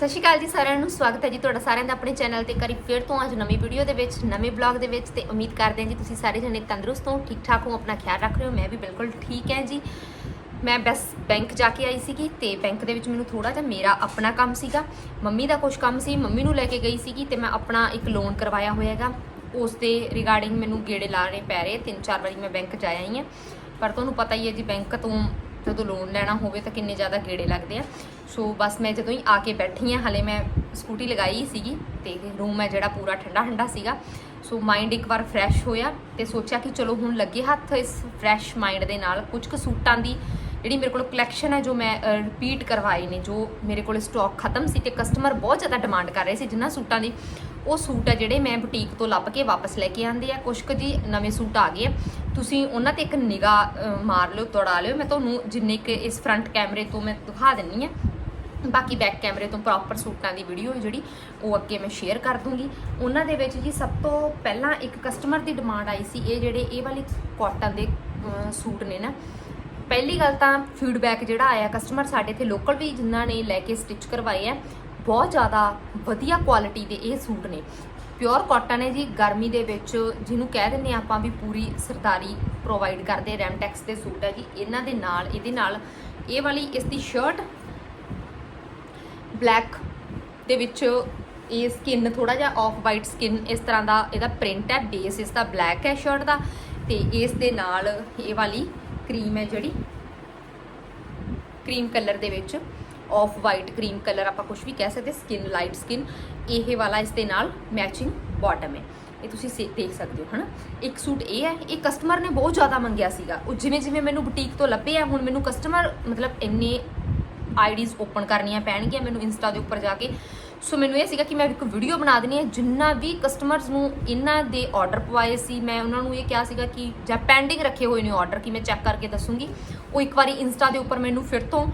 ਸਤਿ ਸ਼੍ਰੀ ਅਕਾਲ ਜੀ ਸਾਰਿਆਂ ਨੂੰ, ਸਵਾਗਤ ਹੈ ਜੀ ਤੁਹਾਡਾ ਸਾਰਿਆਂ ਦਾ ਆਪਣੇ ਚੈਨਲ ਤੇ ਕਰੀ ਫਿਰ ਤੋਂ ਅੱਜ ਨਵੀਂ ਵੀਡੀਓ ਦੇ ਵਿੱਚ, ਨਵੇਂ ਬਲੌਗ ਦੇ ਵਿੱਚ ਤੇ ਉਮੀਦ ਕਰਦੇ ਹਾਂ ਜੀ ਤੁਸੀਂ ਸਾਰੇ ਜਣੇ ਤੰਦਰੁਸਤ ਹੋ ਠੀਕ ਠਾਕ ਹੋ, ਆਪਣਾ ਖਿਆਲ ਰੱਖ ਰਹੇ ਹੋ, ਮੈਂ ਵੀ ਬਿਲਕੁਲ ਠੀਕ ਹਾਂ ਜੀ। ਮੈਂ ਬਸ ਬੈਂਕ ਜਾ ਕੇ ਆਈ ਸੀਗੀ ਤੇ ਬੈਂਕ ਦੇ ਵਿੱਚ ਮੈਨੂੰ ਥੋੜਾ ਜਿਹਾ ਮੇਰਾ ਆਪਣਾ ਕੰਮ ਸੀਗਾ। ਮੰਮੀ ਦਾ ਕੁਝ ਕੰਮ ਸੀ, ਮੰਮੀ ਨੂੰ ਲੈ ਕੇ ਗਈ ਸੀਗੀ ਤੇ ਮੈਂ ਆਪਣਾ ਇੱਕ ਲੋਨ ਕਰਵਾਇਆ ਹੋਇਆ ਹੈਗਾ। ਉਸ ਦੇ ਰਿਗਾਰਡਿੰਗ ਮੈਨੂੰ ਗੇੜੇ ਲਾਣੇ ਪੈ ਰਹੇ ਤਿੰਨ ਚਾਰ ਵਾਰੀ ਮੈਂ ਬੈਂਕ ਜਾ ਆਈ ਹਾਂ। ਪਰ ਤੁਹਾਨੂੰ ਪਤਾ ਹੀ ਹੈ ਜੀ, ਬੈਂਕ ਤੋਂ ਜਦੋਂ ਲੋਨ ਲੈਣਾ ਹੋਵੇ ਤਾਂ ਕਿੰਨੇ ਜ਼ਿਆਦਾ ਗੇੜੇ ਲੱਗਦੇ ਆ। ਸੋ ਬਸ ਮੈਂ ਜਦੋਂ ਹੀ ਆ ਕੇ ਬੈਠੀ ਹਾਂ, ਹਲੇ ਮੈਂ ਸਕੂਟੀ ਲਗਾਈ ਸੀਗੀ ਤੇ ਰੂਮ ਹੈ ਜਿਹੜਾ ਪੂਰਾ ਠੰਡਾ ਠੰਡਾ ਸੀਗਾ। ਸੋ ਮਾਈਂਡ ਇੱਕ ਵਾਰ ਫਰੈਸ਼ ਹੋਇਆ ਤੇ ਸੋਚਿਆ ਕਿ ਚਲੋ ਹੁਣ ਲੱਗੇ ਹੱਥ ਇਸ ਫਰੈਸ਼ ਮਾਈਂਡ ਦੇ ਨਾਲ। ਕੁਝ ਕੁ ਸੂਟਾਂ ਦੀ ਜਿਹੜੀ ਮੇਰੇ ਕੋਲ ਕਲੈਕਸ਼ਨ ਹੈ, ਜੋ ਮੈਂ ਰਿਪੀਟ ਕਰਵਾਏ ਨੇ, ਜੋ ਮੇਰੇ ਕੋਲ ਸਟਾਕ ਖਤਮ ਸੀ ਤੇ ਕਸਟਮਰ ਬਹੁਤ ਜ਼ਿਆਦਾ ਡਿਮਾਂਡ ਕਰ ਰਹੇ ਸੀ ਜਿਨ੍ਹਾਂ ਸੂਟਾਂ ਦੀ। ਉਹ ਸੂਟ ਆ ਜਿਹੜੇ ਮੈਂ ਬੁਟੀਕ ਤੋਂ ਲੱਭ ਕੇ ਵਾਪਸ ਲੈ ਕੇ ਆਂਦੇ ਆ। ਕੁਝ ਕੁ ਜੀ ਨਵੇਂ ਸੂਟ ਆ ਗਏ ਆ। ਤੁਸੀਂ ਉਹਨਾਂ ਤੇ ਇੱਕ ਨਿਗਾਹ ਮਾਰ ਲਿਓ, ਤੋੜਾ ਲਿਓ। ਮੈਂ ਤੁਹਾਨੂੰ ਜਿੰਨੇ ਕਿ ਇਸ ਫਰੰਟ ਕੈਮਰੇ ਤੋਂ ਮੈਂ ਦਿਖਾ ਦਿੰਨੀ ਆ। ਬਾਕੀ ਬੈਕ ਕੈਮਰੇ ਤੋਂ ਪ੍ਰੋਪਰ ਸੂਟਾਂ ਦੀ ਵੀਡੀਓ ਜਿਹੜੀ, ਉਹ ਅੱਗੇ ਮੈਂ ਸ਼ੇਅਰ ਕਰ ਦੂੰਗੀ। ਉਹਨਾਂ ਦੇ ਵਿੱਚ ਜੀ ਸਭ ਤੋਂ ਪਹਿਲਾਂ ਇੱਕ ਕਸਟਮਰ ਦੀ ਡਿਮਾਂਡ ਆਈ ਸੀ, ਇਹ ਜਿਹੜੇ ਇਹ ਵਾਲੀ ਕਾਟਨ ਦੇ ਸੂਟ ਨੇ ਨਾ। ਪਹਿਲੀ ਗੱਲ ਤਾਂ ਫੀਡਬੈਕ ਜਿਹੜਾ ਆਇਆ ਕਸਟਮਰ ਸਾਡੇ ਇੱਥੇ ਲੋਕਲ ਵੀ ਜਿਨ੍ਹਾਂ ਨੇ ਲੈ ਕੇ ਸਟਿਚ ਕਰਵਾਏ ਆ। ਬਹੁਤ ਜ਼ਿਆਦਾ ਵਧੀਆ ਕੁਆਲਿਟੀ ਦੇ ਇਹ ਸੂਟ ਨੇ। ਪਿਓਰ ਕਾਟਨ ਹੈ ਜੀ, ਗਰਮੀ ਦੇ ਵਿੱਚ ਜਿਹਨੂੰ ਕਹਿ ਦਿੰਦੇ ਆ ਆਪਾਂ ਵੀ ਪੂਰੀ ਸਰਦਾਰੀ ਪ੍ਰੋਵਾਈਡ ਕਰਦੇ ਰੈਮਟੈਕਸ ਦੇ ਸੂਟ ਹੈ ਜੀ, ਇਹਨਾਂ ਦੇ ਨਾਲ, ਇਹਦੇ ਨਾਲ ਇਹ ਵਾਲੀ ਇਸ ਦੀ ਸ਼ਰਟ ਬਲੈਕ ਦੇ ਵਿੱਚ ਇਹ ਸਕਿਨ ਥੋੜਾ ਜਿਹਾ ਆਫ ਵਾਈਟ ਸਕਿਨ ਇਸ ਤਰ੍ਹਾਂ ਦਾ ਇਹਦਾ ਪ੍ਰਿੰਟ ਹੈ ਬੇਸ ਇਸ ਦਾ ਬਲੈਕ ਹੈ ਸ਼ਰਟ ਦਾ ਤੇ ਇਸ ਦੇ ਨਾਲ ਇਹ ਵਾਲੀ ਕਰੀਮ ਹੈ ਜਿਹੜੀ ਕਰੀਮ ਕਲਰ ਦੇ ਵਿੱਚ। ਆਫ ਵਾਈਟ ਕਰੀਮ ਕਲਰ ਆਪਾਂ ਕੁਝ ਵੀ ਕਹਿ ਸਕਦੇ ਸਕਿਨ ਲਾਈਟ ਸਕਿਨ ਇਹ ਵਾਲਾ ਇਸ ਦੇ ਨਾਲ ਮੈਚਿੰਗ ਬਾਟਮ ਹੈ। ਇਹ ਤੁਸੀਂ ਸੇ- ਦੇਖ ਸਕਦੇ ਹੋ, ਹਨਾ? ਇੱਕ ਸੂਟ ਇਹ ਹੈ, ਇਹ ਕਸਟਮਰ ਨੇ ਬਹੁਤ ਜ਼ਿਆਦਾ ਮੰਗਿਆ ਸੀਗਾ। ਉਹ ਜਿਵੇਂ ਜਿਵੇਂ ਮੈਨੂੰ ਬੁਟੀਕ ਤੋਂ ਲੱਭੇ ਆ, ਹੁਣ ਮੈਨੂੰ ਕਸਟਮਰ ਮਤਲਬ ਇੰਨੇ ਆਈਡੀਜ਼ ਓਪਨ ਕਰਨੀਆਂ ਪੈਣਗੀਆਂ ਮੈਨੂੰ ਇੰਸਟਾ ਦੇ ਉੱਪਰ ਜਾ ਕੇ। ਸੋ ਮੈਨੂੰ ਇਹ ਸੀਗਾ ਕਿ ਮੈਂ ਇੱਕ ਵੀਡੀਓ ਬਣਾ ਦੇਣੀ ਹੈ, ਜਿੰਨਾ ਵੀ ਕਸਟਮਰਸ ਨੂੰ ਇਹਨਾਂ ਦੇ ਆਰਡਰ ਪਵਾਏ ਸੀ, ਮੈਂ ਉਹਨਾਂ ਨੂੰ ਇਹ ਕਿਹਾ ਸੀਗਾ ਕਿ ਜਾਂ ਪੈਂਡਿੰਗ ਰੱਖੇ ਹੋਏ ਨੇ ਆਰਡਰ ਕਿ ਮੈਂ ਚੈੱਕ ਕਰਕੇ ਦੱਸੂਗੀ। ਉਹ ਇੱਕ ਵਾਰੀ ਇੰਸਟਾ ਦੇ ਉੱਪਰ ਮੈਨੂੰ ਫਿਰ ਤੋਂ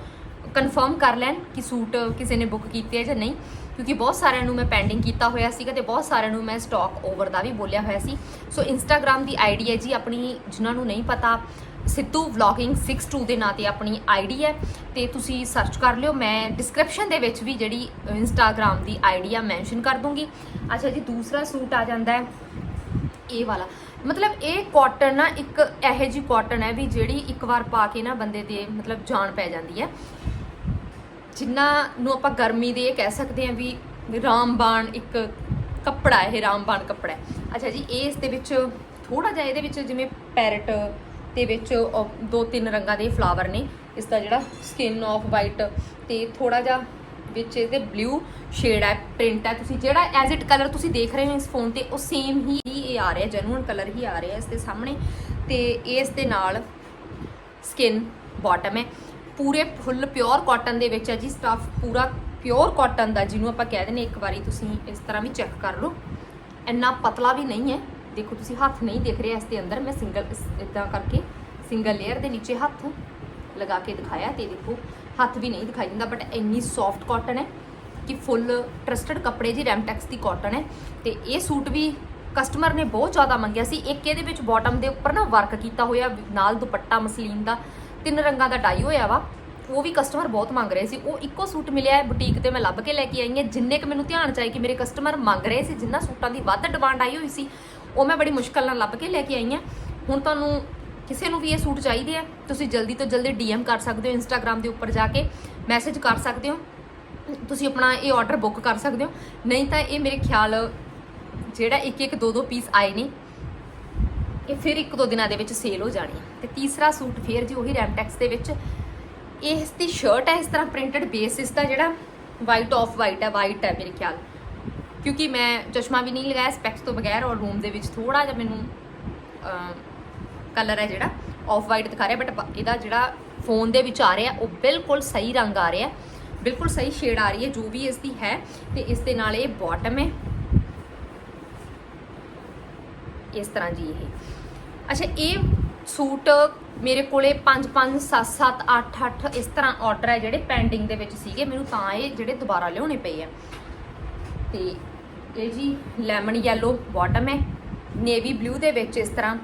ਕਨਫਰਮ ਕਰ ਲੈਣ ਕਿ ਸੂਟ ਕਿਸੇ ਨੇ ਬੁੱਕ ਕੀਤੇ ਹੈ ਜਾਂ ਨਹੀਂ, ਕਿਉਂਕਿ ਬਹੁਤ ਸਾਰਿਆਂ ਨੂੰ ਮੈਂ ਪੈਂਡਿੰਗ ਕੀਤਾ ਹੋਇਆ ਸੀਗਾ ਤੇ ਬਹੁਤ ਸਾਰਿਆਂ ਨੂੰ ਮੈਂ ਸਟਾਕ ਓਵਰ ਦਾ ਵੀ ਬੋਲਿਆ ਹੋਇਆ ਸੀ। ਸੋ ਇੰਸਟਾਗ੍ਰam ਦੀ ਆਈਡੀ ਹੈ ਜੀ ਆਪਣੀ, ਜਿਨ੍ਹਾਂ ਨੂੰ ਨਹੀਂ ਪਤਾ, ਸਿੱਧੂ ਵਲੌਗਿੰਗ 62 ਦੇ ਨਾਂ ਤੇ ਆਪਣੀ ਆਈਡੀ ਹੈ ਤੇ ਤੁਸੀਂ ਸਰਚ ਕਰ ਲਿਓ। ਮੈਂ ਡਿਸਕ੍ਰਿਪਸ਼ਨ ਦੇ ਵਿੱਚ ਵੀ ਜਿਹੜੀ ਇੰਸਟਾਗ੍ਰam ਦੀ ਆਈਡੀ ਆ ਮੈਂਸ਼ਨ ਕਰ ਦੂੰਗੀ। ਅੱਛਾ ਜੀ, ਦੂਸਰਾ ਸੂਟ ਆ ਜਾਂਦਾ ਹੈ। ਇਹ ਵਾਲਾ। ਮਤਲਬ ਇਹ ਕਾਟਨ ਨਾ ਇੱਕ ਇਹੋ ਜੀ ਕਾਟਨ ਹੈ ਵੀ ਜਿਹੜੀ ਇੱਕ ਵਾਰ ਪਾ ਕੇ ਨਾ ਬੰਦੇ ਦੇ ਮਤਲਬ ਜਾਨ ਪੈ ਜਾਂਦੀ ਹੈ। ਜਿਨ੍ਹਾਂ ਨੂੰ ਆਪਾਂ ਗਰਮੀ ਦੇ ਇਹ ਕਹਿ ਸਕਦੇ ਹਾਂ ਵੀ ਰਾਮਬਾਣ ਇੱਕ ਕੱਪੜਾ ਇਹ ਰਾਮਬਾਣ ਕੱਪੜਾ ਅੱਛਾ ਜੀ ਇਹ ਇਸ ਦੇ ਵਿੱਚ ਥੋੜਾ ਜਿਹਾ ਇਹਦੇ ਵਿੱਚ ਜਿਵੇਂ ਪੈਰਟ ਦੇ ਵਿੱਚ ਉਹ ਦੋ ਤਿੰਨ ਰੰਗਾਂ ਦੇ ਫਲਾਵਰ ਨੇ, ਇਸ ਦਾ ਜਿਹੜਾ ਸਕਿਨ ਆਫ ਵਾਈਟ ਤੇ ਥੋੜਾ ਜਿਹਾ ਵਿੱਚ ਇਹਦੇ ਬਲੂ ਸ਼ੇਡ ਹੈ ਪ੍ਰਿੰਟ ਹੈ। ਤੁਸੀਂ ਜਿਹੜਾ ਐਜ਼ ਇਟ ਕਲਰ ਤੁਸੀਂ ਦੇਖ ਰਹੇ ਹੋ ਇਸ ਫੋਨ ਤੇ, ਉਹ ਸੇਮ ਹੀ ਇਹ ਆ ਰਿਹਾ ਜੈਨੂਇਨ ਕਲਰ ਹੀ ਆ ਰਿਹਾ ਇਸ ਦੇ ਸਾਹਮਣੇ ਤੇ ਇਸ ਦੇ ਨਾਲ ਸਕਿਨ ਬਾਟਮ ਹੈ। ਪੂਰੇ ਫੁੱਲ ਪਿਓਰ ਕਾਟਨ ਦੇ ਵਿੱਚ ਹੈ ਜੀ, ਸਟਫ ਪੂਰਾ ਪਿਓਰ ਕਾਟਨ ਦਾ, ਜਿਹਨੂੰ ਆਪਾਂ ਕਹਿ ਦਿੰਦੇ ਇੱਕ ਵਾਰੀ ਤੁਸੀਂ ਇਸ ਤਰ੍ਹਾਂ ਵੀ ਚੈੱਕ ਕਰ ਲਓ। ਇੰਨਾ ਪਤਲਾ ਵੀ ਨਹੀਂ ਹੈ। ਦੇਖੋ, ਤੁਸੀਂ ਹੱਥ ਨਹੀਂ ਦਿਖ ਰਿਹਾ ਇਸ ਦੇ ਅੰਦਰ। ਮੈਂ ਸਿੰਗਲ ਇਦਾਂ ਕਰਕੇ ਸਿੰਗਲ ਲੇਅਰ ਦੇ ਨੀਚੇ ਹੱਥ ਲਗਾ ਕੇ ਦਿਖਾਇਆ ਤੇ ਦੇਖੋ, ਹੱਥ ਵੀ ਨਹੀਂ ਦਿਖਾਈ ਦਿੰਦਾ ਬਟ ਇੰਨੀ ਸੌਫਟ ਕਾਟਨ ਹੈ ਕਿ ਫੁੱਲ ਟਰਸਟਡ ਕੱਪੜੇ ਜੀ ਰੈਮਟੈਕਸ ਦੀ ਕਾਟਨ ਹੈ। ਤੇ ਇਹ ਸੂਟ ਵੀ ਕਸਟਮਰ ਨੇ ਬਹੁਤ ਜ਼ਿਆਦਾ ਮੰਗਿਆ ਸੀ। ਇੱਕ ਇਹਦੇ ਵਿੱਚ ਬਾਟਮ ਦੇ ਉੱਪਰ ਨਾ ਵਰਕ ਕੀਤਾ ਹੋਇਆ, ਨਾਲ ਦੁਪੱਟਾ ਮਸਲੀਨ ਦਾ। ਤਿੰਨ ਰੰਗਾਂ ਦਾ ਡਾਈ ਹੋਇਆ ਵਾ, ਉਹ ਵੀ ਕਸਟਮਰ ਬਹੁਤ ਮੰਗ ਰਹੇ ਸੀ। ਉਹ ਇੱਕੋ ਸੂਟ ਮਿਲਿਆ ਹੈ ਬੁਟੀਕ ਤੇ ਮੈਂ ਲੱਭ ਕੇ ਲੈ ਕੇ ਆਈ ਹਾਂ। ਜਿੰਨੇ ਕਿ ਮੈਨੂੰ ਧਿਆਨ ਚ ਆਈ ਕਿ ਮੇਰੇ ਕਸਟਮਰ ਮੰਗ ਰਹੇ ਸੀ, ਜਿੰਨਾ ਸੂਟਾਂ ਦੀ ਵੱਧ ਡਿਮਾਂਡ ਆਈ ਹੋਈ ਸੀ, ਉਹ ਮੈਂ ਬੜੀ ਮੁਸ਼ਕਲ ਨਾਲ ਲੱਭ ਕੇ ਲੈ ਕੇ ਆਈ ਹਾਂ। ਹੁਣ ਤੁਹਾਨੂੰ ਕਿਸੇ ਨੂੰ ਵੀ ਇਹ ਸੂਟ ਚਾਹੀਦੇ ਆ, ਤੁਸੀਂ ਜਲਦੀ ਤੋਂ ਜਲਦੀ ਡੀਐਮ ਕਰ ਸਕਦੇ ਹੋ ਇੰਸਟਾਗ੍ਰam ਦੇ ਉੱਪਰ ਜਾ ਕੇ ਮੈਸੇਜ ਕਰ ਸਕਦੇ ਹੋ। ਤੁਸੀਂ ਆਪਣਾ ਇਹ ਆਰਡਰ ਬੁੱਕ ਕਰ ਸਕਦੇ ਹੋ। ਨਹੀਂ ਤਾਂ ਇਹ ਮੇਰੇ ਖਿਆਲ ਜਿਹੜਾ ਇੱਕ ਇੱਕ ਦੋ ਦੋ ਪੀਸ ਆਏ ਨੇ। ਇਹ ਫਿਰ ਇੱਕ ਦੋ ਦਿਨਾਂ ਦੇ ਵਿੱਚ ਸੇਲ ਹੋ ਜਾਣੀ ਹੈ। ਤੇ ਤੀਸਰਾ ਸੂਟ ਫਿਰ ਜੀ ਉਹੀ ਰੈਮਟੈਕਸ ਦੇ ਵਿੱਚ। ਇਸ ਦੀ ਸ਼ਰਟ ਹੈ, ਇਸ ਤਰ੍ਹਾਂ ਪ੍ਰਿੰਟਡ ਬੇਸ ਇਸ ਦਾ ਜਿਹੜਾ ਵਾਈਟ ਆਫ ਵਾਈਟ ਹੈ ਵਾਈਟ ਹੈ ਮੇਰੇ ਖਿਆਲ। ਕਿਉਂਕਿ ਮੈਂ ਚਸ਼ਮਾ ਵੀ ਨਹੀਂ ਲਗਾਇਆ ਸਪੈਕਸ ਤੋਂ ਬਗੈਰ ਔਰ ਰੂਮ ਦੇ ਵਿੱਚ ਥੋੜਾ ਜਿਹਾ ਮੈਨੂੰ ਕਲਰ ਹੈ ਜਿਹੜਾ ਆਫ ਵਾਈਟ ਦਿਖਾ ਰਿਹਾ ਬਟ ਇਹਦਾ ਜਿਹੜਾ ਫੋਨ ਦੇ ਵਿੱਚ ਆ ਰਿਹਾ, ਉਹ ਬਿਲਕੁਲ ਸਹੀ ਰੰਗ ਆ ਰਿਹਾ। ਬਿਲਕੁਲ ਸਹੀ ਸ਼ੇਡ ਆ ਰਹੀ ਹੈ, ਜੋ ਵੀ ਇਸ ਦੀ ਹੈ। ਤੇ ਇਸ ਦੇ ਨਾਲ ਇਹ ਬਾਟਮ ਹੈ। ਇਸ ਤਰ੍ਹਾਂ ਜੀ ਇਹ। ਅੱਛਾ, ਇਹ ਸੂਟ ਮੇਰੇ ਕੋਲੇ 5 5 7 7 8 8 ਇਸ ਤਰ੍ਹਾਂ ਆਰਡਰ ਹੈ ਜਿਹੜੇ ਪੈਂਡਿੰਗ ਦੇ ਵਿੱਚ ਸੀਗੇ। ਮੈਨੂੰ ਤਾਂ ਇਹ ਜਿਹੜੇ ਦੁਬਾਰਾ ਲਿਆਉਣੇ ਪਏ ਆ। ਤੇ ਇਹ ਜੀ ਲੈਮਨ ਯੈਲੋ ਬਾਟਮ ਹੈ। ਨੇਵੀ ਬਲੂ ਦੇ ਵਿੱਚ ਇਸ ਤਰ੍ਹਾਂ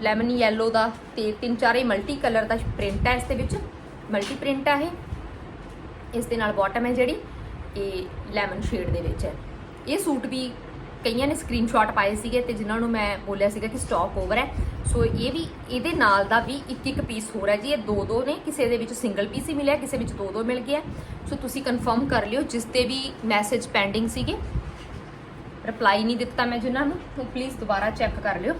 ਲੈਮਨ ਯੈਲੋ ਦਾ ਤੇ ਤਿੰਨ ਚਾਰ ਹੀ ਮਲਟੀ ਕਲਰ ਦਾ ਪ੍ਰਿੰਟ ਹੈ ਇਸ ਦੇ ਵਿੱਚ। ਮਲਟੀ ਪ੍ਰਿੰਟ ਹੈ ਇਹ। ਇਸ ਦੇ ਨਾਲ ਬਾਟਮ ਹੈ ਜਿਹੜੀ। ਇਹ ਲੈਮਨ ਸ਼ੇਡ ਦੇ ਵਿੱਚ ਹੈ। ਇਹ ਸੂਟ ਵੀ ਕਈਆਂ ਨੇ ਸਕਰੀਨਸ਼ਾਟ ਪਾਏ ਸੀਗੇ ਤੇ ਜਿਨ੍ਹਾਂ ਨੂੰ ਮੈਂ ਬੋਲਿਆ ਸੀਗਾ ਕਿ ਸਟਾਕ ਓਵਰ ਹੈ। ਸੋ ਇਹ ਵੀ ਇਹਦੇ ਨਾਲ ਦਾ ਵੀ ਇੱਕ ਇੱਕ ਪੀਸ ਹੋ ਰਿਹਾ ਜੀ। ਇਹ ਦੋ ਦੋ ਨੇ, ਕਿਸੇ ਦੇ ਵਿੱਚ ਸਿੰਗਲ ਪੀਸ ਹੀ ਮਿਲਿਆ, ਕਿਸੇ ਵਿੱਚ ਦੋ ਦੋ ਮਿਲ ਗਿਆ ਸੋ ਤੁਸੀਂ ਕਨਫਰਮ ਕਰ ਲਿਓ, ਜਿਸ ਤੇ ਵੀ ਮੈਸੇਜ ਪੈਂਡਿੰਗ ਸੀਗੇ। ਰਿਪਲਾਈ ਨਹੀਂ ਦਿੱਤਾ ਮੈਂ ਜਿਨ੍ਹਾਂ ਨੂੰ, ਤਾਂ ਪਲੀਜ਼ ਦੁਬਾਰਾ ਚੈੱਕ ਕਰ ਲਿਓ।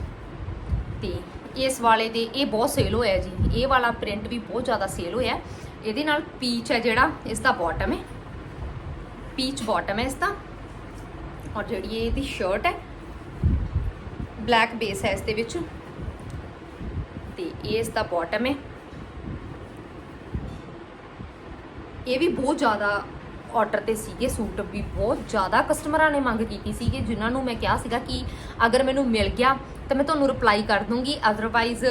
ਤੇ ਇਸ ਵਾਲੇ ਦੇ ਇਹ ਬਹੁਤ ਸੇਲ ਹੋਇਆ ਜੀ। ਇਹ ਵਾਲਾ ਪ੍ਰਿੰਟ ਵੀ ਬਹੁਤ ਜ਼ਿਆਦਾ ਸੇਲ ਹੋਇਆ। ਇਹਦੇ ਨਾਲ ਪੀਚ ਹੈ ਜਿਹੜਾ, ਇਸ ਦਾ ਬਾਟਮ ਹੈ। ਪੀਚ ਬਾਟਮ ਹੈ ਇਸ ਦਾ। ਔਰ ਜਿਹੜੀ ਇਹ ਇਹਦੀ ਸ਼ਰਟ ਹੈ ਬਲੈਕ ਬੇਸ ਹੈ ਇਸ ਦੇ ਵਿੱਚ। ਤੇ ਇਹ ਇਸ ਦਾ ਬਾਟਮ ਹੈ। ਇਹ ਵੀ ਬਹੁਤ ਜ਼ਿਆਦਾ ਆਰਡਰ ਤੇ ਸੀਗੇ ਸੂਟ, ਵੀ ਬਹੁਤ ਜ਼ਿਆਦਾ ਕਸਟਮਰਾਂ ਨੇ ਮੰਗ ਕੀਤੀ ਸੀਗੇ, ਜਿਨ੍ਹਾਂ ਨੂੰ ਮੈਂ ਕਿਹਾ ਸੀਗਾ ਕਿ ਅਗਰ ਮੈਨੂੰ ਮਿਲ ਗਿਆ, ਤਾਂ ਮੈਂ ਤੁਹਾਨੂੰ ਰਿਪਲਾਈ ਕਰ ਦੂੰਗੀ ਅਦਰਵਾਈਜ਼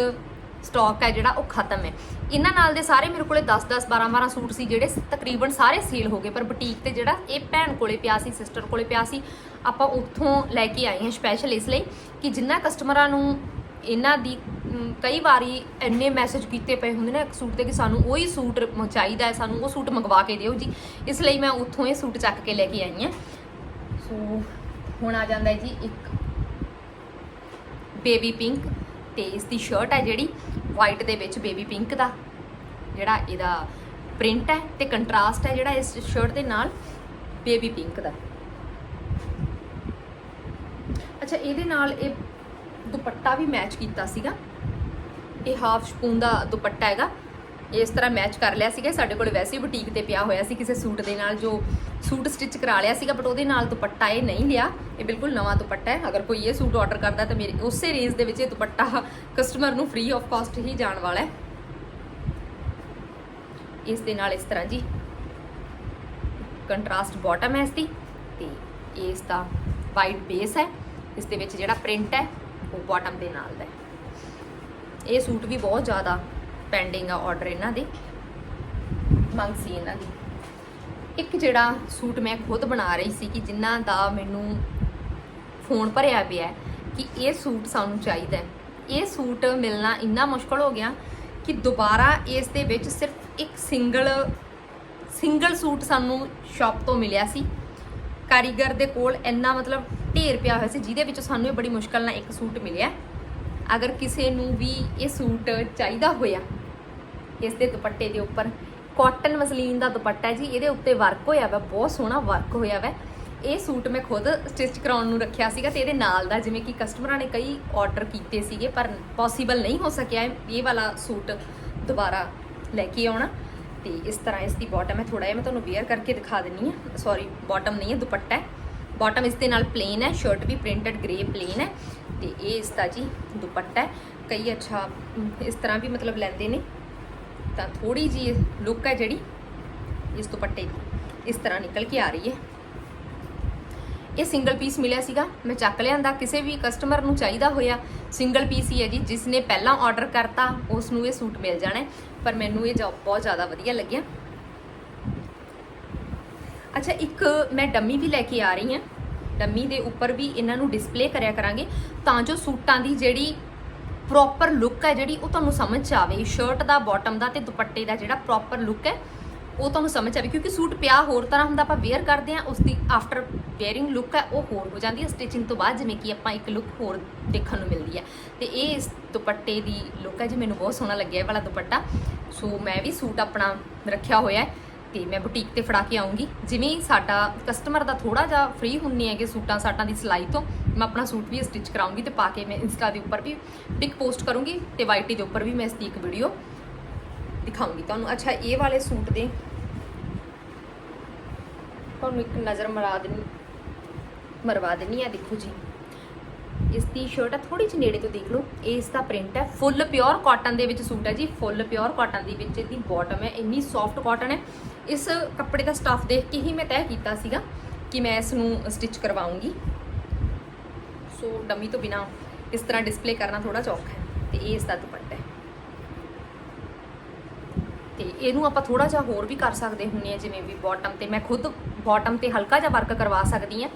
ਸਟਾਕ ਹੈ ਜਿਹੜਾ ਉਹ ਖਤਮ ਹੈ। ਇਹਨਾਂ ਨਾਲ ਦੇ ਸਾਰੇ ਮੇਰੇ ਕੋਲੇ 10 10 12 12 ਸੂਟ ਸੀ ਜਿਹੜੇ ਤਕਰੀਬਨ ਸਾਰੇ ਸੇਲ ਹੋ ਗਏ, ਪਰ ਬੁਟੀਕ ਤੇ ਜਿਹੜਾ ਇਹ ਭੈਣ ਕੋਲੇ ਪਿਆ ਸੀ ਸਿਸਟਰ ਕੋਲੇ ਪਿਆ ਸੀ, ਆਪਾਂ ਉੱਥੋਂ ਲੈ ਕੇ ਆਏ ਹਾਂ ਸਪੈਸ਼ਲ ਇਸ ਲਈ ਕਿ ਜਿੰਨਾ ਕਸਟਮਰਾਂ ਨੂੰ ਇਹਨਾਂ ਦੀ ਕਈ ਵਾਰੀ ਇੰਨੇ ਮੈਸੇਜ ਕੀਤੇ ਪਏ ਹੁੰਦੇ ਨੇ ਇੱਕ ਸੂਟ ਤੇ ਕਿ ਸਾਨੂੰ ਉਹੀ ਸੂਟ ਚਾਹੀਦਾ ਹੈ, ਸਾਨੂੰ ਉਹ ਸੂਟ ਮੰਗਵਾ ਕੇ ਦਿਓ ਜੀ। ਇਸ ਲਈ ਮੈਂ ਉੱਥੋਂ ਇਹ ਸੂਟ ਚੱਕ ਕੇ ਲੈ ਕੇ ਆਈ ਹਾਂ। ਸੋ, ਹੁਣ ਆ ਜਾਂਦਾ ਜੀ ਇੱਕ ਬੇਬੀ ਪਿੰਕ ਤੇ ਇਸ ਦੀ ਸ਼ਰਟ ਹੈ ਜਿਹੜੀ ਵਾਈਟ ਦੇ ਵਿੱਚ ਬੇਬੀ ਪਿੰਕ ਦਾ, ਜਿਹੜਾ ਇਹਦਾ ਪ੍ਰਿੰਟ ਹੈ ਤੇ ਕੰਟਰਾਸਟ ਹੈ ਜਿਹੜਾ ਇਸ ਸ਼ਰਟ ਦੇ ਨਾਲ ਬੇਬੀ ਪਿੰਕ ਦਾ। ਅੱਛਾ, ਇਹਦੇ ਨਾਲ ਇਹ ਦੁਪੱਟਾ ਵੀ ਮੈਚ ਕੀਤਾ ਸੀਗਾ। ਇਹ ਹਾਫ ਸਪੂਨ ਦਾ ਦੁਪੱਟਾ ਹੈਗਾ। ਇਸ ਤਰ੍ਹਾਂ ਮੈਚ ਕਰ ਲਿਆ ਸੀਗਾ। ਸਾਡੇ ਕੋਲ ਵੈਸੇ ਹੀ ਬੁਟੀਕ ਤੇ ਪਿਆ ਹੋਇਆ ਸੀ ਕਿਸੇ ਸੂਟ ਦੇ ਨਾਲ, ਜੋ ਸੂਟ ਸਟਿਚ ਕਰਾ ਲਿਆ ਸੀਗਾ ਬਟ ਉਹਦੇ ਨਾਲ ਦੁਪੱਟਾ ਇਹ ਨਹੀਂ ਲਿਆ। ਇਹ ਬਿਲਕੁਲ ਨਵਾਂ ਦੁਪੱਟਾ ਹੈ। ਅਗਰ ਕੋਈ ਇਹ ਸੂਟ ਆਰਡਰ ਕਰਦਾ ਤਾਂ ਮੇਰੇ ਉਸੇ ਰੇਂਜ ਦੇ ਵਿੱਚ ਇਹ ਦੁਪੱਟਾ ਕਸਟਮਰ ਨੂੰ ਫ੍ਰੀ ਆਫ ਕਾਸਟ ਹੀ ਜਾਣ ਵਾਲਾ ਹੈ। ਇਸ ਦੇ ਨਾਲ ਇਸ ਤਰ੍ਹਾਂ ਜੀ ਕੰਟਰਾਸਟ ਬਾਟਮ ਹੈ ਇਸ ਦੀ ਤੇ ਇਸ ਦਾ ਵਾਈਟ ਬੇਸ ਹੈ। ਇਸ ਦੇ ਵਿੱਚ ਜਿਹੜਾ ਪ੍ਰਿੰਟ ਹੈ, ਉਹ ਬਾਟਮ ਦੇ ਨਾਲ ਦਾ ਹੈ। ਇਹ ਸੂਟ ਵੀ ਬਹੁਤ ਜ਼ਿਆਦਾ ਪੈਂਡਿੰਗ ਆ ਆਰਡਰ ਇਹਨਾਂ ਦੇ, ਮੰਗ ਸੀ ਇਹਨਾਂ ਦੀ। ਇੱਕ ਜਿਹੜਾ ਸੂਟ ਮੈਂ ਖੁਦ ਬਣਾ ਰਹੀ ਸੀ ਕਿ ਜਿਨ੍ਹਾਂ ਦਾ ਮੈਨੂੰ ਫੋਨ ਭਰਿਆ ਪਿਆ ਕਿ ਇਹ ਸੂਟ ਸਾਨੂੰ ਚਾਹੀਦਾ ਇਹ ਸੂਟ ਮਿਲਣਾ ਇੰਨਾ ਮੁਸ਼ਕਲ ਹੋ ਗਿਆ ਕਿ ਦੁਬਾਰਾ ਇਸ ਦੇ ਵਿੱਚ ਸਿਰਫ ਇੱਕ ਸਿੰਗਲ ਸਿੰਗਲ ਸੂਟ ਸਾਨੂੰ ਸ਼ਾਪ ਤੋਂ ਮਿਲਿਆ ਸੀ। ਕਾਰੀਗਰ ਦੇ ਕੋਲ ਇੰਨਾ ਮਤਲਬ ਢੇਰ ਪਿਆ ਹੋਇਆ ਸੀ, ਜਿਹਦੇ ਵਿੱਚ ਸਾਨੂੰ ਇਹ ਬੜੀ ਮੁਸ਼ਕਲ ਨਾਲ ਇੱਕ ਸੂਟ ਮਿਲਿਆ। ਅਗਰ ਕਿਸੇ ਨੂੰ ਵੀ ਇਹ ਸੂਟ ਚਾਹੀਦਾ ਹੋਇਆ ਇਸ ਦੇ ਦੁਪੱਟੇ ਦੇ ਉੱਪਰ। ਕਾਟਨ ਮਸਲੀਨ ਦਾ ਦੁਪੱਟਾ ਜੀ, ਇਹਦੇ ਉੱਤੇ ਵਰਕ ਹੋਇਆ ਵਾ, ਬਹੁਤ ਸੋਹਣਾ ਵਰਕ ਹੋਇਆ ਵਾ। ਇਹ ਸੂਟ ਮੈਂ ਖੁਦ ਸਟਿਚ ਕਰਾਉਣ ਨੂੰ ਰੱਖਿਆ ਸੀਗਾ ਤੇ ਇਹਦੇ ਨਾਲ ਦਾ ਜਿਵੇਂ ਕਿ ਕਸਟਮਰਾਂ ਨੇ ਕਈ ਆਰਡਰ ਕੀਤੇ ਸੀਗੇ, ਪਰ ਪੋਸੀਬਲ ਨਹੀਂ ਹੋ ਸਕਿਆ ਇਹ ਵਾਲਾ ਸੂਟ ਦੁਬਾਰਾ ਲੈ ਕੇ ਆਉਣਾ। ਤੇ ਇਸ ਤਰ੍ਹਾਂ ਇਸ ਦੀ ਬਾਟਮ ਹੈ ਥੋੜਾ ਜਿਹਾ ਮੈਂ ਤੁਹਾਨੂੰ ਵੇਅਰ ਕਰਕੇ ਦਿਖਾ ਦਿੰਨੀ ਆ ਸੌਰੀ ਬਾਟਮ ਨਹੀਂ ਹੈ, ਦੁਪੱਟਾ ਹੈ। ਬਾਟਮ ਇਸ ਦੇ ਨਾਲ ਪਲੇਨ ਹੈ ਸ਼ਰਟ ਵੀ ਪ੍ਰਿੰਟਡ ਗ੍ਰੇ ਪਲੇਨ ਹੈ। ਤੇ ਇਹ ਇਸ ਦਾ ਜੀ ਦੁਪੱਟਾ ਹੈ। ਕਈ ਅੱਛਾ, ਇਸ ਤਰ੍ਹਾਂ ਵੀ ਮਤਲਬ ਲੈਂਦੇ ਨੇ। ਤਾਂ ਥੋੜੀ ਜੀ ਲੁੱਕ ਹੈ ਜਿਹੜੀ ਇਸ ਦੁਪੱਟੇ ਦੀ, ਇਸ ਤਰ੍ਹਾਂ ਨਿਕਲ ਕੇ ਆ ਰਹੀ ਹੈ। ਇਹ ਸਿੰਗਲ ਪੀਸ ਮਿਲਿਆ ਸੀਗਾ, ਮੈਂ ਚੱਕ ਲਿਆਂਦਾ, ਕਿਸੇ ਵੀ ਕਸਟਮਰ ਨੂੰ ਚਾਹੀਦਾ ਹੋਇਆ ਸਿੰਗਲ ਪੀਸ ਹੀ ਹੈ ਜੀ ਜਿਸ ਨੇ ਪਹਿਲਾਂ ਆਰਡਰ ਕਰਤਾ ਉਸ ਨੂੰ ਇਹ ਸੂਟ ਮਿਲ ਜਾਣਾ ਪਰ ਮੈਨੂੰ ਇਹ ਜੌਬ ਬਹੁਤ ਜ਼ਿਆਦਾ ਵਧੀਆ ਲੱਗਿਆ। ਅੱਛਾ, ਇੱਕ ਮੈਂ ਡੰਮੀ ਵੀ ਲੈ ਕੇ ਆ ਰਹੀ ਹਾਂ। ਡੰਮੀ ਦੇ ਉੱਪਰ ਵੀ ਇਹਨਾਂ ਨੂੰ ਡਿਸਪਲੇ ਕਰਿਆ ਕਰਾਂਗੇ। ਤਾਂ ਜੋ ਸੂਟਾਂ ਦੀ ਜਿਹੜੀ ਪ੍ਰੋਪਰ ਲੁੱਕ ਹੈ ਜਿਹੜੀ, ਉਹ ਤੁਹਾਨੂੰ ਸਮਝ 'ਚ ਆਵੇ। ਸ਼ਰਟ ਦਾ ਬਾਟਮ ਦਾ ਤੇ ਦੁਪੱਟੇ ਦਾ ਜਿਹੜਾ ਪ੍ਰੋਪਰ ਲੁੱਕ ਹੈ, ਉਹ ਤੁਹਾਨੂੰ ਸਮਝ ਆਵੇ। ਕਿਉਂਕਿ ਸੂਟ ਪਿਆ ਹੋਰ ਤਰ੍ਹਾਂ ਹੁੰਦਾ, ਆਪਾਂ ਵੇਅਰ ਕਰਦੇ ਆ ਉਸ ਦੀ ਆਫਟਰ ਵੇਅਰਿੰਗ ਲੁੱਕ ਹੈ, ਉਹ ਹੋਰ ਹੋ ਜਾਂਦੀ ਹੈ। ਸਟਿਚਿੰਗ ਤੋਂ ਬਾਅਦ ਜਿਵੇਂ ਕਿ ਆਪਾਂ ਇੱਕ ਲੁੱਕ ਹੋਰ ਦੇਖਣ ਨੂੰ ਮਿਲਦੀ ਹੈ। ਤੇ ਇਹ ਇਸ ਦੁਪੱਟੇ ਦੀ ਲੁੱਕ ਹੈ ਜੀ, ਮੈਨੂੰ ਬਹੁਤ ਸੋਹਣਾ ਲੱਗਿਆ ਇਹ ਵਾਲਾ ਦੁਪੱਟਾ। ਸੋ ਮੈਂ ਵੀ ਸੂਟ ਆਪਣਾ ਰੱਖਿਆ ਹੋਇਆ ਹੈ। ਤੇ ਮੈਂ ਬੁਟੀਕ ਤੇ ਫੜਾ ਕੇ ਆਉਂਗੀ। ਜਿਵੇਂ ਹੀ ਸਾਡਾ ਕਸਟਮਰ ਦਾ ਥੋੜਾ ਜਿਹਾ ਫ੍ਰੀ ਹੁੰਨੀ ਹੈਗੇ ਸੂਟਾਂ ਸਾਟਾਂ ਦੀ ਸਿਲਾਈ ਤੋਂ, ਮੈਂ ਆਪਣਾ ਸੂਟ ਵੀ ਸਟਿਚ ਕਰਾਉਂਗੀ ਤੇ ਪਾ ਕੇ ਮੈਂ ਇੰਸਟਾ ਦੇ ਉੱਪਰ ਵੀ ਪਿਕ ਪੋਸਟ ਕਰੂੰਗੀ ਤੇ ਵਾਈਟੀ ਦੇ ਉੱਪਰ ਵੀ ਮੈਂ ਇਸ ਦੀ ਇੱਕ ਵੀਡੀਓ ਦਿਖਾਉਂਗੀ ਤੁਹਾਨੂੰ। ਅੱਛਾ, ਇਹ ਵਾਲੇ ਸੂਟ ਦੇ ਤੁਹਾਨੂੰ ਇੱਕ ਨਜ਼ਰ ਮਰਾ ਦੇਣੀ ਮਰਵਾ ਦੇਣੀ ਆ, ਦੇਖੋ ਜੀ। ਇਸ ਦੀ ਸ਼ਰਟ ਹੈ ਥੋੜੀ ਜਿਹੀ ਨੇੜੇ ਤੋਂ ਦੇਖ ਲਓ। ਇਹ ਇਸ ਦਾ ਪ੍ਰਿੰਟ ਹੈ ਫੁੱਲ ਪਿਓਰ ਕਾਟਨ ਦੇ ਵਿੱਚ ਸੂਟ ਹੈ ਜੀ ਫੁੱਲ ਪਿਓਰ ਕਾਟਨ ਦੇ ਵਿੱਚ ਇਹਦੀ ਬਾਟਮ ਹੈ ਇੰਨੀ ਸੌਫਟ ਕਾਟਨ ਹੈ ਇਸ ਕੱਪੜੇ ਦਾ ਸਟੱਫ ਦੇਖ ਕੇ ਹੀ ਮੈਂ ਤੈਅ ਕੀਤਾ ਸੀਗਾ ਕਿ ਮੈਂ ਇਸ ਨੂੰ ਸਟਿਚ ਕਰਵਾਉਂਗੀ। ਸੋ ਡਮੀ ਤੋਂ ਬਿਨਾ ਇਸ ਤਰ੍ਹਾਂ ਡਿਸਪਲੇ ਕਰਨਾ ਥੋੜਾ ਚੌਖਾ ਹੈ ਤੇ ਇਹ ਇਸ ਦਾ ਦੁਪੱਟਾ ਹੈ। ਤੇ ਇਹਨੂੰ ਆਪਾਂ ਥੋੜਾ ਜਿਹਾ ਹੋਰ ਵੀ ਕਰ ਸਕਦੇ ਹੁੰਨੇ ਆ, ਜਿਵੇਂ ਵੀ ਬਾਟਮ ਤੇ ਮੈਂ ਖੁਦ ਬਾਟਮ ਤੇ ਹਲਕਾ ਜਿਹਾ ਵਰਕ ਕਰਵਾ ਸਕਦੀ ਆ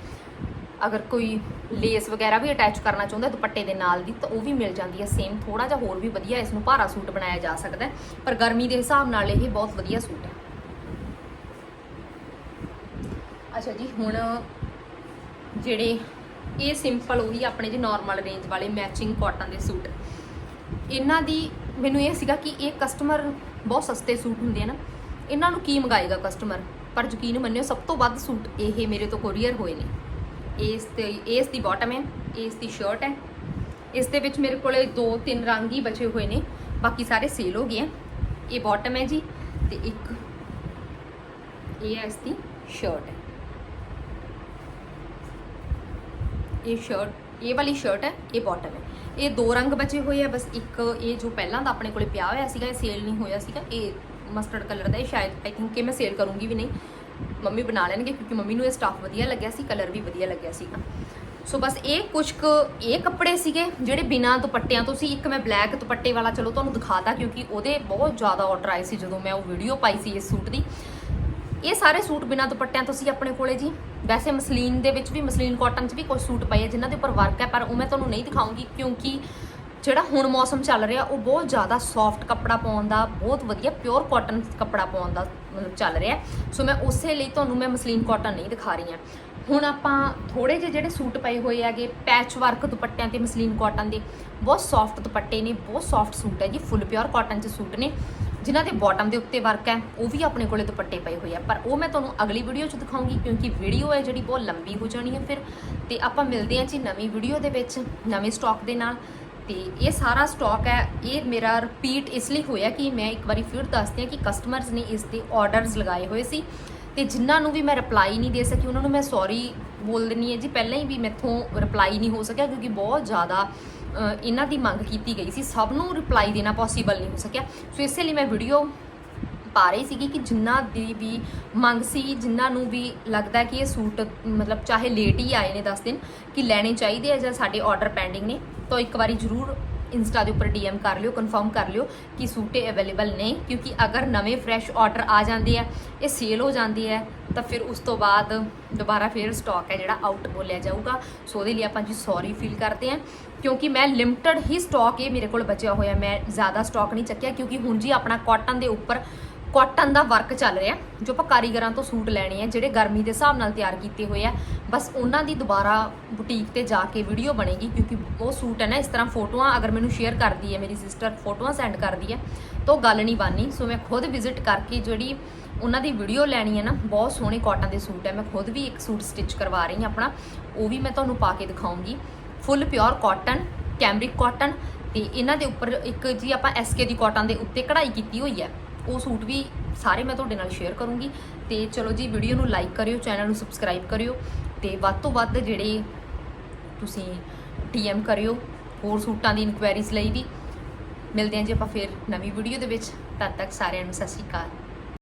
ਅਗਰ ਕੋਈ ਲੇਸ ਵਗੈਰਾ ਵੀ ਅਟੈਚ ਕਰਨਾ ਚਾਹੁੰਦਾ ਦੁਪੱਟੇ ਦੇ ਨਾਲ ਦੀ ਤਾਂ ਉਹ ਵੀ ਮਿਲ ਜਾਂਦੀ ਹੈ ਸੇਮ ਥੋੜਾ ਜਿਹਾ ਹੋਰ ਵੀ ਵਧੀਆ ਇਸ ਨੂੰ ਭਾਰਾ ਸੂਟ ਬਣਾਇਆ ਜਾ ਸਕਦਾ ਪਰ ਗਰਮੀ ਦੇ ਹਿਸਾਬ ਨਾਲ ਇਹ ਬਹੁਤ ਵਧੀਆ ਸੂਟ ਹੈ। ਅੱਛਾ ਜੀ, ਹੁਣ ਜਿਹੜੇ ਇਹ ਸਿੰਪਲ ਉਹੀ ਆਪਣੇ ਜੀ ਨਾਰਮਲ ਰੇਂਜ ਵਾਲੇ ਮੈਚਿੰਗ ਕਾਟਨ ਦੇ ਸੂਟ, ਇਹਨਾਂ ਦੀ ਮੈਨੂੰ ਇਹ ਸੀਗਾ ਕਿ ਇਹ ਕਸਟਮਰ ਬਹੁਤ ਸਸਤੇ ਸੂਟ ਹੁੰਦੇ ਆ ਨਾ, ਇਹਨਾਂ ਨੂੰ ਕੀ ਮੰਗਾਏਗਾ ਕਸਟਮਰ ਪਰ ਯਕੀਨ ਮੰਨਿਓ, ਸਭ ਤੋਂ ਵੱਧ ਸੂਟ ਇਹ ਮੇਰੇ ਤੋਂ ਕੋਰੀਅਰ ਹੋਏ ਨੇ। ਇਸ ਤੇ ਇਸ ਦੀ ਬਾਟਮ ਹੈ, ਇਸ ਦੀ ਸ਼ਰਟ ਹੈ। ਇਸ ਦੇ ਵਿੱਚ ਮੇਰੇ ਕੋਲੇ ਦੋ ਤਿੰਨ ਰੰਗ ਹੀ ਬਚੇ ਹੋਏ ਨੇ, ਬਾਕੀ ਸਾਰੇ ਸੇਲ ਹੋ ਗਏ ਆ। ਇਹ ਬਾਟਮ ਹੈ ਜੀ ਤੇ ਇੱਕ ਇਹ ਹੈ ਇਸ ਦੀ ਸ਼ਰਟ ਹੈ। ਇਹ ਸ਼ਰਟ ਇਹ ਵਾਲੀ ਸ਼ਰਟ ਹੈ, ਇਹ ਬਾਟਮ ਹੈ। ਇਹ ਦੋ ਰੰਗ ਬਚੇ ਹੋਏ ਆ, ਬਸ ਇੱਕ ਇਹ ਜੋ ਪਹਿਲਾਂ ਦਾ ਆਪਣੇ ਕੋਲੇ ਪਿਆ ਹੋਇਆ ਸੀਗਾ, ਇਹ ਸੇਲ ਨਹੀਂ ਹੋਇਆ ਸੀਗਾ, ਇਹ ਮਸਟਰਡ ਕਲਰ ਦਾ ਇਹ ਸ਼ਾਇਦ ਆਈ ਥਿੰਕ ਕਿ ਮੈਂ ਸੇਲ ਕਰੂੰਗੀ ਵੀ ਨਹੀਂ। ਮੰਮੀ ਬਣਾ ਲੈਣਗੇ ਕਿਉਂਕਿ ਮੰਮੀ ਨੂੰ ਇਹ ਸਟਾਫ ਵਧੀਆ ਲੱਗਿਆ ਸੀ ਕਲਰ ਵੀ ਵਧੀਆ ਲੱਗਿਆ ਸੀਗਾ। ਸੋ ਬਸ ਇਹ ਕੁਝ ਕੁ ਇਹ ਕੱਪੜੇ ਸੀਗੇ ਜਿਹੜੇ ਬਿਨਾਂ ਦੁਪੱਟਿਆਂ ਤੋਂ ਸੀ। ਇੱਕ ਮੈਂ ਬਲੈਕ ਦੁਪੱਟੇ ਵਾਲਾ, ਚਲੋ ਤੁਹਾਨੂੰ ਦਿਖਾਤਾ ਕਿਉਂਕਿ ਉਹਦੇ ਬਹੁਤ ਜ਼ਿਆਦਾ ਆਰਡਰ ਆਏ ਸੀ ਜਦੋਂ ਮੈਂ ਉਹ ਵੀਡੀਓ ਪਾਈ ਸੀ ਇਸ ਸੂਟ ਦੀ। ਇਹ ਸਾਰੇ ਸੂਟ ਬਿਨਾਂ ਦੁਪੱਟਿਆਂ ਤੋਂ ਸੀ ਆਪਣੇ ਕੋਲੇ ਜੀ। ਵੈਸੇ ਮਸਲੀਨ ਦੇ ਵਿੱਚ ਵੀ, ਮਸਲੀਨ ਕਾਟਨ 'ਚ ਵੀ ਕੁਝ ਸੂਟ ਪਏ ਆ ਜਿਨ੍ਹਾਂ ਦੇ ਉੱਪਰ ਵਰਕ ਹੈ, ਪਰ ਉਹ ਮੈਂ ਤੁਹਾਨੂੰ ਨਹੀਂ ਦਿਖਾਉਂਗੀ ਕਿਉਂਕਿ ਜਿਹੜਾ ਹੁਣ ਮੌਸਮ ਚੱਲ ਰਿਹਾ, ਉਹ ਬਹੁਤ ਜ਼ਿਆਦਾ ਸੌਫਟ ਕੱਪੜਾ ਪਾਉਣ ਦਾ, ਬਹੁਤ ਵਧੀਆ ਪਿਓਰ ਕਾਟਨ ਕੱਪੜਾ ਪਾਉਣ ਦਾ, ਮਤਲਬ ਚੱਲ ਰਿਹਾ। ਸੋ ਮੈਂ ਉਸੇ ਲਈ ਤੁਹਾਨੂੰ ਮੈਂ ਮਸਲੀਨ ਕਾਟਨ ਨਹੀਂ ਦਿਖਾ ਰਹੀ ਹਾਂ। ਹੁਣ ਆਪਾਂ ਥੋੜੇ ਜਿਹੇ ਜਿਹੜੇ ਸੂਟ ਪਏ ਹੋਏ ਹੈਗੇ ਪੈਚ ਵਰਕ ਦੁਪੱਟਿਆਂ ਤੇ ਮਸਲੀਨ ਕਾਟਨ ਦੇ, ਬਹੁਤ ਸੌਫਟ ਦੁਪੱਟੇ ਨੇ, ਬਹੁਤ ਸੌਫਟ ਸੂਟ ਹੈ ਜੀ ਫੁੱਲ ਪਿਓਰ ਕਾਟਨ 'ਚ ਸੂਟ ਨੇ। ਜਿਨ੍ਹਾਂ ਦੇ ਬਾਟਮ ਦੇ ਉੱਤੇ ਵਰਕ ਹੈ, ਉਹ ਵੀ ਆਪਣੇ ਕੋਲੇ ਦੁਪੱਟੇ ਪਏ ਹੋਏ ਆ। ਪਰ ਉਹ ਮੈਂ ਤੁਹਾਨੂੰ ਅਗਲੀ ਵੀਡੀਓ 'ਚ ਦਿਖਾਉਂਗੀ, ਕਿਉਂਕਿ ਵੀਡੀਓ ਹੈ ਜਿਹੜੀ ਬਹੁਤ ਲੰਬੀ ਹੋ ਜਾਣੀ ਹੈ ਫਿਰ। ਤੇ ਆਪਾਂ ਮਿਲਦੇ ਹਾਂ ਜੀ ਨਵੀਂ ਵੀਡੀਓ ਦੇ ਵਿੱਚ, ਨਵੇਂ ਸਟਾਕ ਦੇ ਨਾਲ। ਤੇ ਇਹ ਸਾਰਾ ਸਟਾਕ ਹੈ, ਇਹ ਮੇਰਾ ਰਿਪੀਟ ਇਸ ਲਈ ਹੋਇਆ ਕਿ ਮੈਂ ਇੱਕ ਵਾਰੀ ਫਿਰ ਦੱਸਦੀ ਹਾਂ ਕਿ ਕਸਟਮਰਸ ਨੇ ਇਸ ਦੇ ਆਰਡਰਸ ਲਗਾਏ ਹੋਏ ਸੀ ਤੇ ਜਿਨ੍ਹਾਂ ਨੂੰ ਵੀ ਮੈਂ ਰਿਪਲਾਈ ਨਹੀਂ ਦੇ ਸਕੀ, ਉਹਨਾਂ ਨੂੰ ਮੈਂ ਸੌਰੀ ਬੋਲ ਦਿੰਨੀ ਹੈ ਜੀ। ਪਹਿਲਾਂ ਹੀ ਵੀ ਮੈਥੋਂ ਰਿਪਲਾਈ ਨਹੀਂ ਹੋ ਸਕਿਆ ਕਿਉਂਕਿ ਬਹੁਤ ਜ਼ਿਆਦਾ ਇਹਨਾਂ ਦੀ ਮੰਗ ਕੀਤੀ ਗਈ ਸੀ। ਸਭ ਨੂੰ ਰਿਪਲਾਈ ਦੇਣਾ ਪੋਸੀਬਲ ਨਹੀਂ ਹੋ ਸਕਿਆ। ਸੋ ਇਸੇ ਲਈ ਮੈਂ ਵੀਡੀਓ ਪਾ ਰਹੀ ਸੀਗੀ ਕਿ ਜਿਨ੍ਹਾਂ ਦੀ ਵੀ ਮੰਗ ਸੀ ਜਿਨ੍ਹਾਂ ਨੂੰ ਵੀ ਲੱਗਦਾ ਕਿ ਇਹ ਸੂਟ, ਮਤਲਬ ਚਾਹੇ ਲੇਟ ਹੀ ਆਏ ਨੇ 10 ਦਿਨ, ਕਿ ਲੈਣੇ ਚਾਹੀਦੇ ਆ ਜਾਂ ਸਾਡੇ ਆਰਡਰ ਪੈਂਡਿੰਗ ਨੇ, ਤਾਂ ਇੱਕ ਵਾਰੀ ਜ਼ਰੂਰ ਇੰਸਟਾ ਦੇ ਉੱਪਰ ਡੀਐਮ ਕਰ ਲਿਓ ਕਨਫਰਮ ਕਰ ਲਿਓ ਕਿ ਸੂਟ ਅਵੇਲੇਬਲ ਨੇ, ਕਿਉਂਕਿ ਅਗਰ ਨਵੇਂ ਫਰੈਸ਼ ਆਰਡਰ ਆ ਜਾਂਦੇ ਆ, ਇਹ ਸੇਲ ਹੋ ਜਾਂਦੇ ਹੈ ਤਾਂ ਫਿਰ ਉਸ ਤੋਂ ਬਾਅਦ ਦੁਬਾਰਾ ਫਿਰ ਸਟਾਕ ਹੈ ਜਿਹੜਾ ਆਊਟ ਬੋਲਿਆ ਜਾਊਗਾ। ਸੋ ਉਹਦੇ ਲਈ ਆਪਾਂ ਜੀ ਸੌਰੀ ਫੀਲ ਕਰਦੇ ਹਾਂ, ਕਿਉਂਕਿ ਮੈਂ ਲਿਮਟਿਡ ਹੀ ਸਟਾਕ ਇਹ ਮੇਰੇ ਕੋਲ ਬਚਿਆ ਹੋਇਆ, ਮੈਂ ਜ਼ਿਆਦਾ ਸਟਾਕ ਨਹੀਂ ਚੱਕਿਆ, ਕਿਉਂਕਿ ਹੁਣ ਜੀ ਆਪਣਾ ਕਾਟਨ ਦੇ ਉੱਪਰ ਕਾਟਨ ਦਾ ਵਰਕ ਚੱਲ ਰਿਹਾ, ਜੋ ਆਪਾਂ ਕਾਰੀਗਰਾਂ ਤੋਂ ਸੂਟ ਲੈਣੇ ਆ, ਜਿਹੜੇ ਗਰਮੀ ਦੇ ਹਿਸਾਬ ਨਾਲ ਤਿਆਰ ਕੀਤੇ ਹੋਏ ਆ। ਬਸ ਉਹਨਾਂ ਦੀ ਦੁਬਾਰਾ ਬੁਟੀਕ ਤੇ ਜਾ ਕੇ ਵੀਡੀਓ ਬਣੇਗੀ, ਕਿਉਂਕਿ ਉਹ ਸੂਟ ਹੈ ਨਾ, ਇਸ ਤਰ੍ਹਾਂ ਫੋਟੋਆਂ ਅਗਰ ਮੈਨੂੰ ਸ਼ੇਅਰ ਕਰਦੀ ਹੈ, ਮੇਰੀ ਸਿਸਟਰ ਫੋਟੋਆਂ ਸੈਂਡ ਕਰਦੀ ਹੈ, ਤਾਂ ਉਹ ਗੱਲ ਨਹੀਂ ਬਣਨੀ। ਸੋ ਮੈਂ ਖੁਦ ਵਿਜ਼ਿਟ ਕਰਕੇ ਜਿਹੜੀ ਉਹਨਾਂ ਦੀ ਵੀਡੀਓ ਲੈਣੀ ਹੈ ਨਾ, ਬਹੁਤ ਸੋਹਣੇ ਕਾਟਨ ਦੇ ਸੂਟ ਹੈ। ਮੈਂ ਖੁਦ ਵੀ ਇੱਕ ਸੂਟ ਸਟਿਚ ਕਰਵਾ ਰਹੀ ਹਾਂ ਆਪਣਾ, ਉਹ ਵੀ ਮੈਂ ਤੁਹਾਨੂੰ ਪਾ ਕੇ ਦਿਖਾਉਂਗੀ। Full pure cotton cambric cotton ਤੇ ਇਹਨਾਂ ਦੇ ਉੱਪਰ ਇੱਕ ਜੀ ਆਪਾਂ ਐਸਕੇ ਦੀ ਕਾਟਨ ਦੇ ਉੱਤੇ ਕਢਾਈ ਕੀਤੀ ਹੋਈ ਹੈ। ਉਹ ਸੂਟ ਵੀ ਸਾਰੇ ਮੈਂ ਤੁਹਾਡੇ ਨਾਲ ਸ਼ੇਅਰ ਕਰੂੰਗੀ ਤੇ ਚਲੋ ਜੀ ਵੀਡੀਓ ਨੂੰ ਲਾਈਕ ਕਰਿਓ ਚੈਨਲ ਨੂੰ ਸਬਸਕ੍ਰਾਈਬ ਕਰਿਓ ਤੇ ਵੱਧ ਤੋਂ ਵੱਧ ਜਿਹੜੇ ਤੁਸੀਂ ਡੀਐਮ ਕਰਿਓ ਹੋਰ ਸੂਟਾਂ ਦੀ ਇਨਕੁਆਇਰੀਜ਼ ਲਈ ਵੀ। ਮਿਲਦੇ ਹਾਂ ਜੀ ਆਪਾਂ ਫਿਰ ਨਵੀਂ ਵੀਡੀਓ ਦੇ ਵਿੱਚ। ਤਦ ਤੱਕ ਸਾਰਿਆਂ ਨੂੰ ਸਤਿ ਸ਼੍ਰੀ ਅਕਾਲ।